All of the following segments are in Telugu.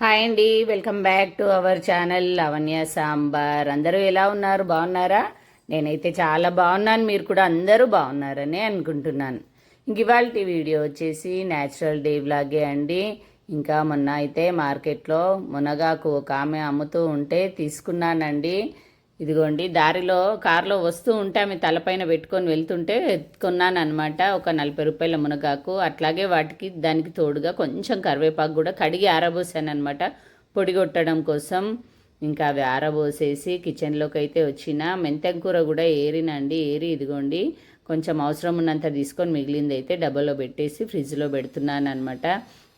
హాయ్ అండి welcome back to our channel Lavanya sambar. అందరూ ఎలా ఉన్నారు? బాగున్నారా? నేనైతే చాలా బాగున్నాను మీరు కూడా అందరూ బాగున్నారని అనుకుంటున్నాను. ఇంక ఇవాళ వీడియో వచ్చేసి న్యాచురల్ డే వ్లాగే అండి. ఇంకా మొన్న అయితే మార్కెట్లో మునగాకు ఒక ఆమె అమ్ముతూ ఉంటే తీసుకున్నానండి. ఇదిగోండి దారిలో కారులో వస్తూ ఉంటే ఆమె తలపైన పెట్టుకొని వెళ్తుంటే కొన్నాను అనమాట ఒక నలభై రూపాయల మునగాకు అట్లాగే వాటికి దానికి తోడుగా కొంచెం కరివేపాకు కూడా కడిగి ఆరబోసాను అనమాట పొడి కొట్టడం కోసం ఇంకా అవి ఆరబోసేసి కిచెన్లోకి అయితే వచ్చిన. మెంతెం కూర కూడా ఏరినండి ఏరి ఇదిగోండి కొంచెం అవసరం ఉన్నంత తీసుకొని మిగిలింది అయితే డబ్బాలో పెట్టేసి ఫ్రిడ్జ్లో పెడుతున్నాను అనమాట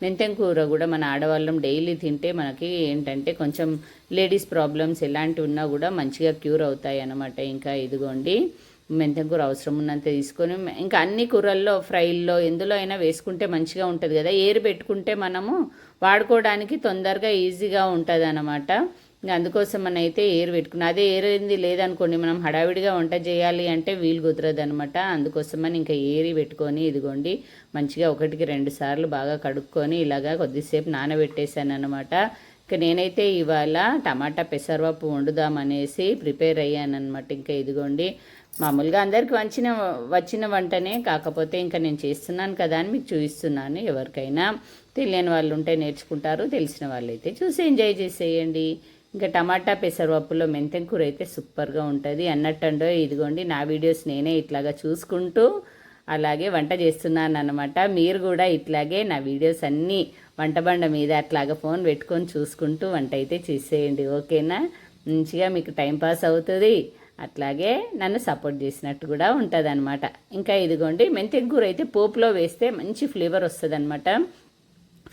మెంతెం కూర కూడా మన ఆడవాళ్ళం డైలీ తింటే మనకి ఏంటంటే కొంచెం లేడీస్ ప్రాబ్లమ్స్ ఎలాంటివి ఉన్నా కూడా మంచిగా క్యూర్ అవుతాయి అన్నమాట. ఇంకా ఇదిగోండి మెంతెం కూర అవసరం ఉన్నంత తీసుకొని ఇంకా అన్ని కూరల్లో ఫ్రైల్లో ఎందులో అయినా వేసుకుంటే మంచిగా ఉంటుంది కదా. ఏరు పెట్టుకుంటే మనము వాడుకోవడానికి తొందరగా ఈజీగా ఉంటుంది అన్నమాట ఇంకా అందుకోసం మన అయితే ఏరు పెట్టుకున్నాం. అదే ఏరింది లేదనుకోండి మనం హడావిడిగా వంట చేయాలి అంటే వీలు కుదరదు అనమాట అందుకోసమని ఇంకా ఏరి పెట్టుకొని ఇదిగోండి మంచిగా ఒకటికి రెండు సార్లు బాగా కడుక్కొని ఇలాగా కొద్దిసేపు నానబెట్టేశాను అనమాట ఇక నేనైతే ఇవాళ టమాటా పెసరపప్పు వండుదామనేసి ప్రిపేర్ అయ్యాను అనమాట ఇంకా ఇదిగోండి మామూలుగా అందరికి వచ్చిన వచ్చిన వంటనే కాకపోతే ఇంకా నేను చేస్తున్నాను కదా అని మీకు చూపిస్తున్నాను. ఎవరికైనా తెలియని వాళ్ళు ఉంటే నేర్చుకుంటారు తెలిసిన వాళ్ళైతే చూసి ఎంజాయ్ చేసేయండి. ఇంకా టమాటా పెసరపప్పులో మెంతెం కూర అయితే సూపర్గా ఉంటుంది. అన్నట్టండో ఇదిగోండి నా వీడియోస్ నేనే ఇట్లాగా చూసుకుంటూ అలాగే వంట చేస్తున్నాను అనమాట మీరు కూడా ఇట్లాగే నా వీడియోస్ అన్నీ వంట బండ మీద అట్లాగా ఫోన్ పెట్టుకొని చూసుకుంటూ వంట అయితే చేసేయండి. ఓకేనా? మంచిగా మీకు టైంపాస్ అవుతుంది. అట్లాగే నన్ను సపోర్ట్ చేసినట్టు కూడా ఉంటుంది అనమాట ఇంకా ఇదిగోండి మెంతెం కూర అయితే పోపులో వేస్తే మంచి ఫ్లేవర్ వస్తుంది అనమాట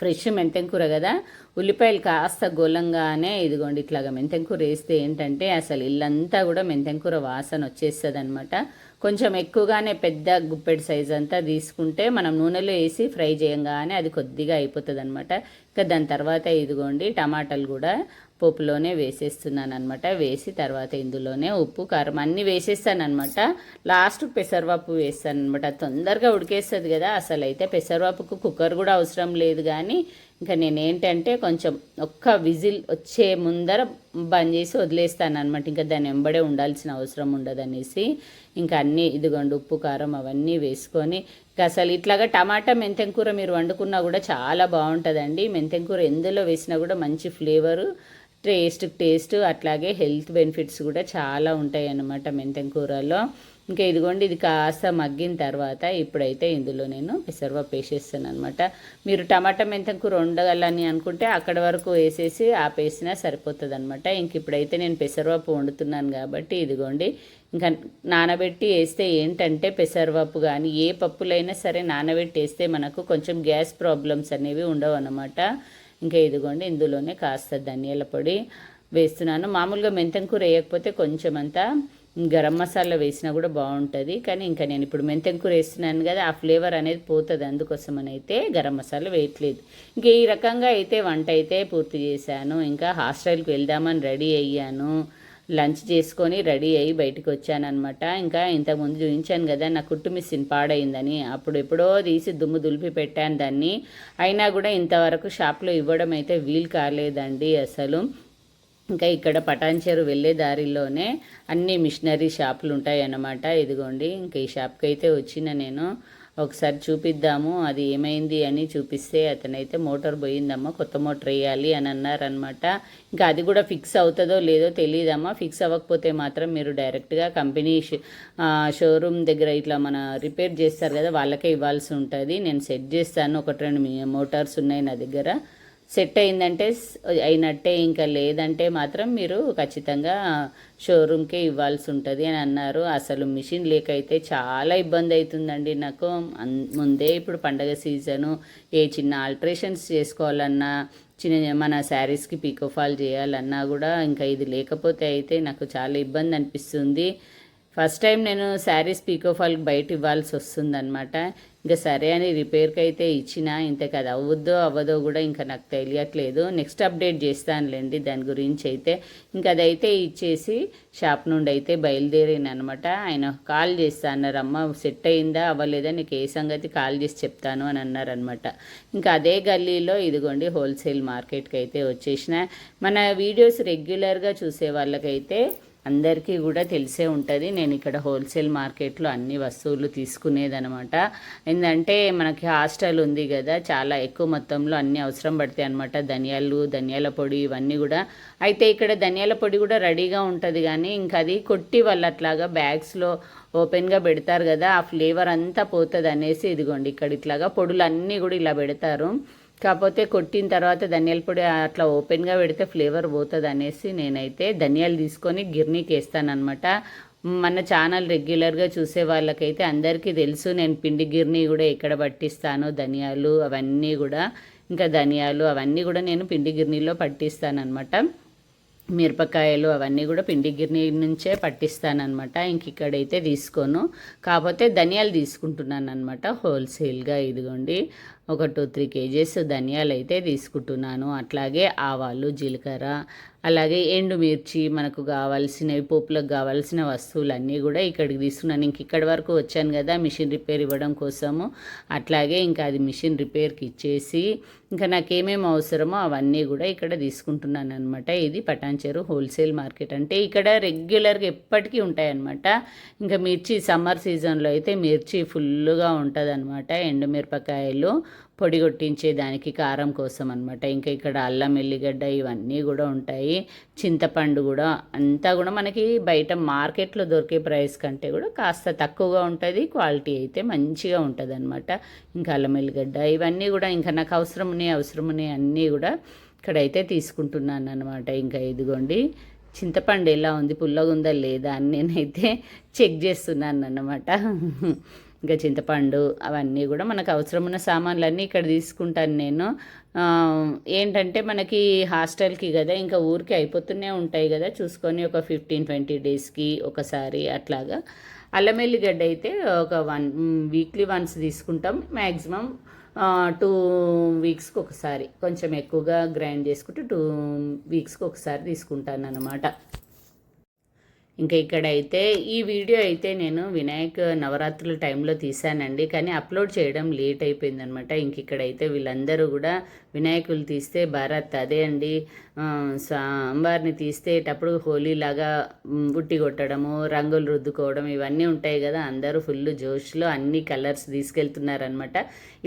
ఫ్రెష్ మెంతెం కూర కదా? ఉల్లిపాయలు కాస్త గోలంగానే ఇదిగోండి ఇట్లాగా మెంతెం కూర వేస్తే ఏంటంటే అసలు ఇల్లంతా కూడా మెంతెం కూర వాసన వచ్చేస్తుంది అనమాట కొంచెం ఎక్కువగానే పెద్ద గుప్పెడు సైజ్ అంతా తీసుకుంటే మనం నూనెలో వేసి ఫ్రై చేయంగానే అది కొద్దిగా అయిపోతుంది అనమాట ఇంకా దాని తర్వాత ఇదిగోండి టమాటాలు కూడా పోపులోనే వేసేస్తున్నాను అనమాట వేసి తర్వాత ఇందులోనే ఉప్పు కారం అన్నీ వేసేస్తాను అనమాట లాస్ట్ పెసరపప్పు వేస్తాను అనమాట తొందరగా ఉడికేస్తుంది కదా అసలు అయితే పెసరపప్పుకు కుక్కర్ కూడా అవసరం లేదు కానీ ఇంకా నేను ఏంటంటే కొంచెం ఒక్క విజిల్ వచ్చే ముందర బంద్ చేసి వదిలేస్తాను అనమాట ఇంకా దాని వెంబడే ఉండాల్సిన అవసరం ఉండదనేసి ఇంకా అన్నీ ఇదిగోండి ఉప్పు కారం అవన్నీ వేసుకొని ఇంకా అసలు ఇట్లాగా టమాటా మెంతెం కూర మీరు వండుకున్నా కూడా చాలా బాగుంటుందండి. మెంతెం కూర ఎందులో వేసినా కూడా మంచి ఫ్లేవరు టేస్ట్ టేస్ట్ అట్లాగే హెల్త్ బెనిఫిట్స్ కూడా చాలా ఉంటాయి అన్నమాట మెంతెం కూరలో ఇంకా ఇదిగోండి ఇది కాస్త మగ్గిన తర్వాత ఇప్పుడైతే ఇందులో నేను పెసరపప్పు వేసేస్తాను అనమాట మీరు టమాటా మెంతం కూర వండగలని అనుకుంటే అక్కడ వరకు వేసేసి ఆపేసినా సరిపోతుంది అనమాట ఇంక ఇప్పుడైతే నేను పెసరపప్పు వండుతున్నాను కాబట్టి ఇదిగోండి ఇంకా నానబెట్టి వేస్తే ఏంటంటే పెసరపప్పు కానీ ఏ పప్పులైనా సరే నానబెట్టి వేస్తే మనకు కొంచెం గ్యాస్ ప్రాబ్లమ్స్ అనేవి ఉండవు అనమాట ఇంకా ఇదిగోండి ఇందులోనే కాస్త ధనియాల పొడి వేస్తున్నాను. మామూలుగా మెంతం కూర వేయకపోతే కొంచెం అంతా గరం మసాలా వేసినా కూడా బాగుంటుంది. కానీ ఇంకా నేను ఇప్పుడు మెంతం కూర వేస్తున్నాను కదా ఆ ఫ్లేవర్ అనేది పోతుంది. అందుకోసం అని అయితే గరం మసాలా వేయట్లేదు. ఇంకా ఈ రకంగా అయితే వంట అయితే పూర్తి చేశాను. ఇంకా హాస్టల్కి వెళ్దామని రెడీ అయ్యాను. లంచ్ చేసుకొని రెడీ అయ్యి బయటకు వచ్చానమాట ఇంకా ఇంతకుముందు చూపించాను కదా నా కుట్టు మిషన్ పాడైందని. అప్పుడు ఎప్పుడో తీసి దుమ్ము దులిపి పెట్టాను దాన్ని. అయినా కూడా ఇంతవరకు షాప్లో ఇవ్వడం అయితే వీలు కాలేదండి అసలు. ఇంకా ఇక్కడ పటాన్చేరు వెళ్ళే దారిలోనే అన్ని మిషనరీ షాపులు ఉంటాయి అన్నమాట ఇదిగోండి ఇంకా ఈ షాప్కి అయితే వచ్చిన నేను. ఒకసారి చూపిద్దాము అది ఏమైంది అని చూపిస్తే అతనైతే మోటార్ పోయిందమ్మా కొత్త మోటార్ వేయాలి అని అన్నారనమాట ఇంకా అది కూడా ఫిక్స్ అవుతుందో లేదో తెలియదమ్మా ఫిక్స్ అవ్వకపోతే మాత్రం మీరు డైరెక్ట్గా కంపెనీ షోరూమ్ దగ్గర ఇట్లా మన రిపేర్ చేస్తారు కదా వాళ్ళకే ఇవ్వాల్సి ఉంటుంది. నేను సెట్ చేస్తాను ఒకటి రెండు మోటార్స్ ఉన్నాయి నా దగ్గర. సెట్ అయిందంటే అయినట్టే ఇంకా లేదంటే మాత్రం మీరు ఖచ్చితంగా షోరూమ్కే ఇవ్వాల్సి ఉంటుంది అని అన్నారు. అసలు మిషన్ లేక అయితే చాలా ఇబ్బంది అవుతుందండి నాకు ముందే ఇప్పుడు పండగ సీజను ఏ చిన్న ఆల్ట్రేషన్స్ చేసుకోవాలన్నా చిన్న మన శారీస్కి పీకోఫాల్ చేయాలన్నా కూడా ఇంకా ఇది లేకపోతే అయితే నాకు చాలా ఇబ్బంది అనిపిస్తుంది ఫస్ట్ టైం నేను శారీస్ పీకోఫాల్కి బయట ఇవ్వాల్సి వస్తుందన్నమాట ఇంకా సరే అని రిపేర్కి అయితే ఇచ్చిన ఇంతకు అది అవ్వద్దో అవ్వదో కూడా ఇంకా నాకు తెలియట్లేదు. నెక్స్ట్ అప్డేట్ చేస్తానులేండి దాని గురించి అయితే. ఇంకా అదైతే ఇచ్చేసి షాప్ నుండి అయితే బయలుదేరాను అనమాట ఆయన కాల్ చేస్తా అన్నారు అమ్మ సెట్ అయిందా? అవ్వలేదా? నీకు ఏ సంగతి కాల్ చేసి చెప్తాను అని అన్నారనమాట ఇంకా అదే గల్లీలో ఇదిగోండి హోల్సేల్ మార్కెట్కి అయితే వచ్చేసిన. మన వీడియోస్ రెగ్యులర్గా చూసే వాళ్ళకైతే అందరికీ కూడా తెలిసే ఉంటుంది. నేను ఇక్కడ హోల్సేల్ మార్కెట్లో అన్ని వస్తువులు తీసుకునేదనమాట. ఏంటంటే మనకి హాస్టల్ ఉంది కదా చాలా ఎక్కువ మొత్తంలో అన్ని అవసరం పడతాయి అనమాట ధనియాలు ధనియాల పొడి ఇవన్నీ కూడా. అయితే ఇక్కడ ధనియాల పొడి కూడా రెడీగా ఉంటుంది కానీ ఇంకా అది కొట్టి వాళ్ళు అట్లాగా బ్యాగ్స్లో ఓపెన్గా పెడతారు కదా ఆ ఫ్లేవర్ అంతా పోతుంది అనేసి ఇదిగోండి ఇక్కడ ఇట్లాగా పొడులు అన్నీ కూడా ఇలా పెడతారు. కాకపోతే కొట్టిన తర్వాత ధనియాల పొడి అట్లా ఓపెన్గా పెడితే ఫ్లేవర్ పోతుంది అనేసి నేనైతే ధనియాలు తీసుకొని గిర్నీకి వేస్తానమాట మన ఛానల్ రెగ్యులర్గా చూసే వాళ్ళకైతే అందరికీ తెలుసు నేను పిండి గిర్నీ కూడా ఎక్కడ పట్టిస్తాను ధనియాలు అవన్నీ కూడా ఇంకా ధనియాలు అవన్నీ కూడా నేను పిండి గిర్నీలో పట్టిస్తానమాట మిరపకాయలు అవన్నీ కూడా పిండి గిర్నీ నుంచే పట్టిస్తానమాట ఇంక ఇక్కడైతే తీసుకోను. కాకపోతే ధనియాలు తీసుకుంటున్నాను అనమాట హోల్సేల్గా ఇదిగోండి. ఒక టూ త్రీ కేజీస్ ధనియాలు అయితే తీసుకుంటున్నాను. అట్లాగే ఆవాలు జీలకర్ర అలాగే ఎండుమిర్చి మనకు కావాల్సినవి పోపులకు కావాల్సిన వస్తువులన్నీ కూడా ఇక్కడికి తీసుకున్నాను. ఇంక ఇక్కడి వరకు వచ్చాను కదా మిషన్ రిపేర్ ఇవ్వడం కోసము. అట్లాగే ఇంకా అది మిషన్ రిపేర్కి ఇచ్చేసి ఇంకా నాకేమేమి అవసరమో అవన్నీ కూడా ఇక్కడ తీసుకుంటున్నాను అనమాట ఇది పటాన్చెరు హోల్సేల్ మార్కెట్. అంటే ఇక్కడ రెగ్యులర్గా ఎప్పటికీ ఉంటాయన్నమాట. ఇంకా మిర్చి సమ్మర్ సీజన్లో అయితే మిర్చి ఫుల్గా ఉంటుంది అనమాట ఎండుమిరపకాయలు పొడి కొట్టించే దానికి కారం కోసం అనమాట ఇంకా ఇక్కడ అల్లం ఎల్లిగడ్డ ఇవన్నీ కూడా ఉంటాయి. చింతపండు కూడా అంతా కూడా మనకి బయట మార్కెట్లో దొరికే ప్రైస్ కంటే కూడా కాస్త తక్కువగా ఉంటుంది. క్వాలిటీ అయితే మంచిగా ఉంటుంది అనమాట ఇంకా అల్లం ఎల్లిగడ్డ ఇవన్నీ కూడా ఇంకా నాకు అవసరం ఉన్నాయి అవసరం ఉన్నాయి అన్నీ కూడా ఇక్కడైతే తీసుకుంటున్నాను అనమాట ఇంకా ఇదిగోండి చింతపండు ఎలా ఉంది? పుల్లగా ఉందా లేదా అని నేనైతే చెక్ చేస్తున్నాను అన్నమాట. ఇంకా చింతపండు అవన్నీ కూడా మనకు అవసరమైన సామాన్లన్నీ ఇక్కడ తీసుకుంటాను నేను. ఏంటంటే మనకి హాస్టల్కి కదా ఇంకా ఊరికి అయిపోతూనే ఉంటాయి కదా చూసుకొని ఒక ఫిఫ్టీన్ ట్వంటీ డేస్కి ఒకసారి అట్లాగా. అల్లం ఎల్లిగడ్డ అయితే ఒక వన్ వీక్లీ వన్స్ తీసుకుంటాం. మ్యాక్సిమం టూ వీక్స్కి ఒకసారి. కొంచెం ఎక్కువగా గ్రైండ్ చేసుకుంటే టూ వీక్స్కి ఒకసారి తీసుకుంటాను అనమాట ఇంకా ఇక్కడైతే ఈ వీడియో అయితే నేను వినాయక నవరాత్రుల టైంలో తీశానండి కానీ అప్లోడ్ చేయడం లేట్ అయిపోయిందనమాట. ఇంక ఇక్కడైతే వీళ్ళందరూ కూడా వినాయకులు తీస్తే భారత్ అదే అండి. సాంబార్ని తీసేటప్పుడు హోలీలాగా ఉట్టి కొట్టడము రంగులు రుద్దుకోవడం ఇవన్నీ ఉంటాయి కదా అందరూ ఫుల్ జోష్లో అన్ని కలర్స్ తీసుకెళ్తున్నారనమాట.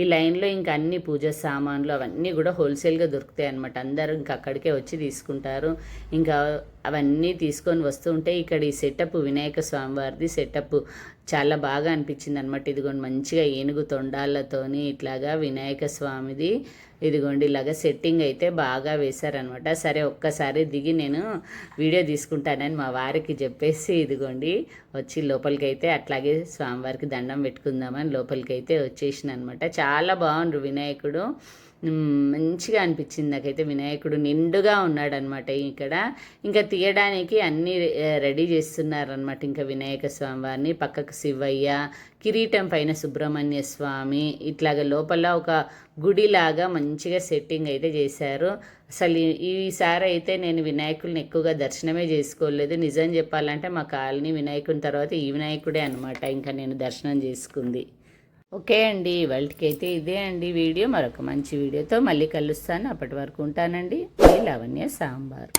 ఈ లైన్లో ఇంకా అన్ని పూజ సామాన్లు అవన్నీ కూడా హోల్సేల్గా దొరుకుతాయి అనమాట అందరూ ఇంకా అక్కడికే వచ్చి తీసుకుంటారు. ఇంకా అవన్నీ తీసుకొని వస్తూ ఉంటే ఇక్కడ ఈ సెటప్ వినాయక స్వామివారిది సెటప్ చాలా బాగా అనిపించింది అనమాట ఇదిగోండి మంచిగా ఏనుగు తొండాలతోని ఇట్లాగా వినాయక స్వామిది ఇదిగోండి ఇలాగా సెట్టింగ్ అయితే బాగా వేశారనమాట సరే ఒక్కసారి దిగి నేను వీడియో తీసుకుంటానని మా వారికి చెప్పేసి ఇదిగోండి వచ్చి లోపలికి అయితే అట్లాగే స్వామివారికి దండం పెట్టుకుందామని లోపలికి అయితే వచ్చేసిన అనమాట చాలా బాగుండ్రు వినాయకుడు. మంచిగా అనిపించింది నాకైతే వినాయకుడు నిండుగా ఉన్నాడనమాట ఇక్కడ. ఇంకా తీయడానికి అన్నీ రెడీ చేస్తున్నారనమాట ఇంకా వినాయక స్వామి వారిని పక్కకు శివయ్య కిరీటం పైన సుబ్రహ్మణ్య స్వామి ఇట్లాగ లోపల ఒక గుడిలాగా మంచిగా సెట్టింగ్ అయితే చేశారు. అసలు ఈసారి అయితే నేను వినాయకుడిని ఎక్కువగా దర్శనమే చేసుకోలేదు. నిజం చెప్పాలంటే మా కాలనీ వినాయకుని తర్వాత ఈ వినాయకుడే అనమాట ఇంకా నేను దర్శనం చేసుకుంది. ఓకే అండి. వాళ్ళకి అయితే ఇదే అండి వీడియో. మరొక మంచి వీడియోతో మళ్ళీ కలుస్తాను. అప్పటి వరకు ఉంటానండి. లవణ్య సాంబార్.